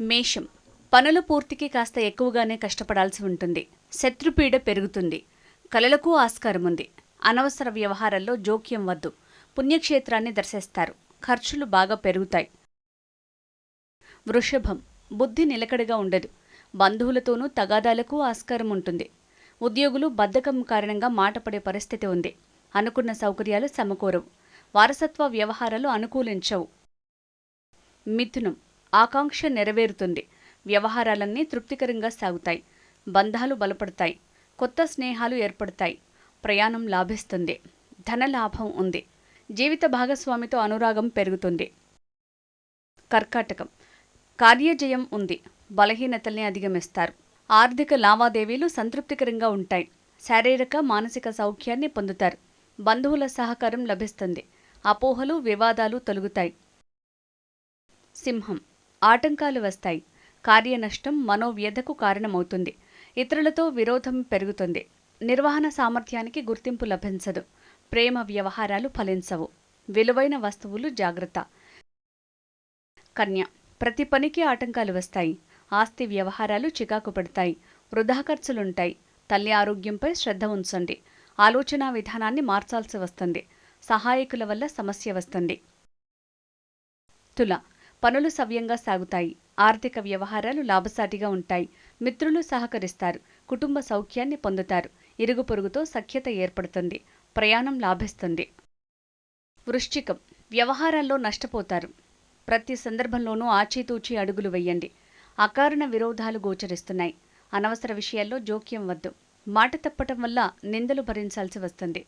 మేషం. పనుల పూర్తికి కాస్త ఎక్కువగానే కష్టపడాల్సి ఉంటుంది. శత్రుపీడ పెరుగుతుంది. కలలకు ఆస్కారం ఉంది అనవసర వ్యవహారాల్లో జోక్యం వద్దు. పుణ్యక్షేత్రాన్ని దర్శిస్తారు. ఖర్చులు బాగా పెరుగుతాయి. వృషభం. బుద్ధి నిలకడగా ఉండదు. బంధువులతోనూ తగాదాలకు ఆస్కారం ఉంటుంది ఉద్యోగులు బద్ధకం కారణంగా మాటపడే పరిస్థితి ఉంది. అనుకున్న సౌకర్యాలు సమకూరవు. వారసత్వ వ్యవహారాలు అనుకూలించవు. మిథునం. ఆకాంక్ష నెరవేరుతుంది. వ్యవహారాలన్నీ తృప్తికరంగా సాగుతాయి. బంధాలు బలపడతాయి. కొత్త స్నేహాలు ఏర్పడతాయి. ప్రయాణం లాభిస్తుంది. ధన లాభం ఉంది. జీవిత భాగస్వామితో అనురాగం పెరుగుతుంది. కర్కాటకం. కార్యజయం ఉంది. బలహీనతల్ని అధిగమిస్తారు. ఆర్థిక లావాదేవీలు సంతృప్తికరంగా ఉంటాయి. శారీరక మానసిక సౌఖ్యాన్ని పొందుతారు. బంధువుల సహకారం లభిస్తుంది. అపోహలు వివాదాలు తొలుగుతాయి. సింహం. ఆటంకాలు వస్తాయి. కార్యనష్టం మనోవ్యధకు కారణమవుతుంది. ఇతరులతో విరోధం పెరుగుతుంది. నిర్వహణ సామర్థ్యానికి గుర్తింపు లభించదు. ప్రేమ వ్యవహారాలు ఫలించవు. విలువైన వస్తువులు జాగ్రత్త. కన్య ప్రతి పనికి ఆటంకాలు వస్తాయి. ఆస్తి వ్యవహారాలు చికాకు పెడతాయి. వృధా ఖర్చులుంటాయి. తల్లి ఆరోగ్యంపై శ్రద్ధ ఉంచండి. ఆలోచనా విధానాన్ని మార్చాల్సి వస్తుంది. సహాయకుల వల్ల సమస్య వస్తుంది. తుల పనులు సవ్యంగా సాగుతాయి. ఆర్థిక వ్యవహారాలు లాభసాటిగా ఉంటాయి. మిత్రులు సహకరిస్తారు. కుటుంబ సౌఖ్యాన్ని పొందుతారు. ఇరుగు పొరుగుతో సఖ్యత ఏర్పడుతుంది. ప్రయాణం లాభిస్తుంది. వృశ్చికం. వ్యవహారాల్లో నష్టపోతారు. ప్రతి సందర్భంలోనూ ఆచితూచి అడుగులు వెయ్యండి అకారణ విరోధాలు గోచరిస్తున్నాయి. అనవసర విషయాల్లో జోక్యం వద్దు. మాట తప్పటం వల్ల నిందలు భరించాల్సి వస్తుంది.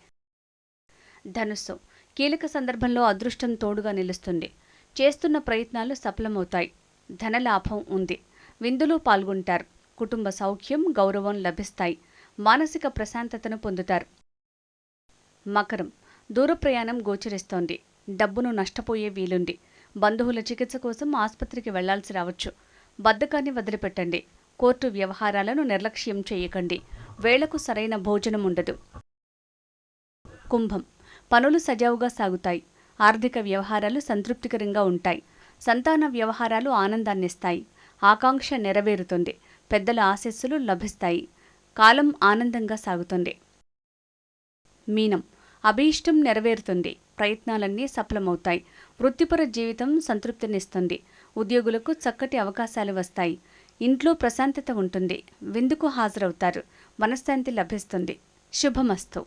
ధనుస్సు. కీలక సందర్భంలో అదృష్టం తోడుగా నిలుస్తుంది. చేస్తున్న ప్రయత్నాలు సఫలమవుతాయి. ధనలాభం ఉంది. విందులో పాల్గొంటారు. కుటుంబ సౌఖ్యం గౌరవం లభిస్తాయి. మానసిక ప్రశాంతతను పొందుతారు. మకరం. దూర ప్రయాణం గోచరిస్తోంది. డబ్బును నష్టపోయే వీలుంది. బంధువుల చికిత్స కోసం ఆసుపత్రికి వెళ్ళాల్సి రావచ్చు. బద్ధకాన్ని వదిలిపెట్టండి. కోర్టు వ్యవహారాలను నిర్లక్ష్యం చేయకండి. వేళకు సరైన భోజనం ఉండదు. కుంభం. పనులు సజావుగా సాగుతాయి. ఆర్థిక వ్యవహారాలు సంతృప్తికరంగా ఉంటాయి. సంతాన వ్యవహారాలు ఆనందాన్నిస్తాయి. ఆకాంక్ష నెరవేరుతుంది. పెద్దల ఆశస్సులు లభిస్తాయి. కాలం ఆనందంగా సాగుతుంది. మీనం. అభీష్టం నెరవేరుతుంది. ప్రయత్నాలన్నీ సఫలమవుతాయి. వృత్తిపర జీవితం సంతృప్తినిస్తుంది. ఉద్యోగులకు చక్కటి అవకాశాలు వస్తాయి. ఇంట్లో ప్రశాంతత ఉంటుంది. విందుకు హాజరవుతారు. మనశ్శాంతి లభిస్తుంది. శుభమస్తు.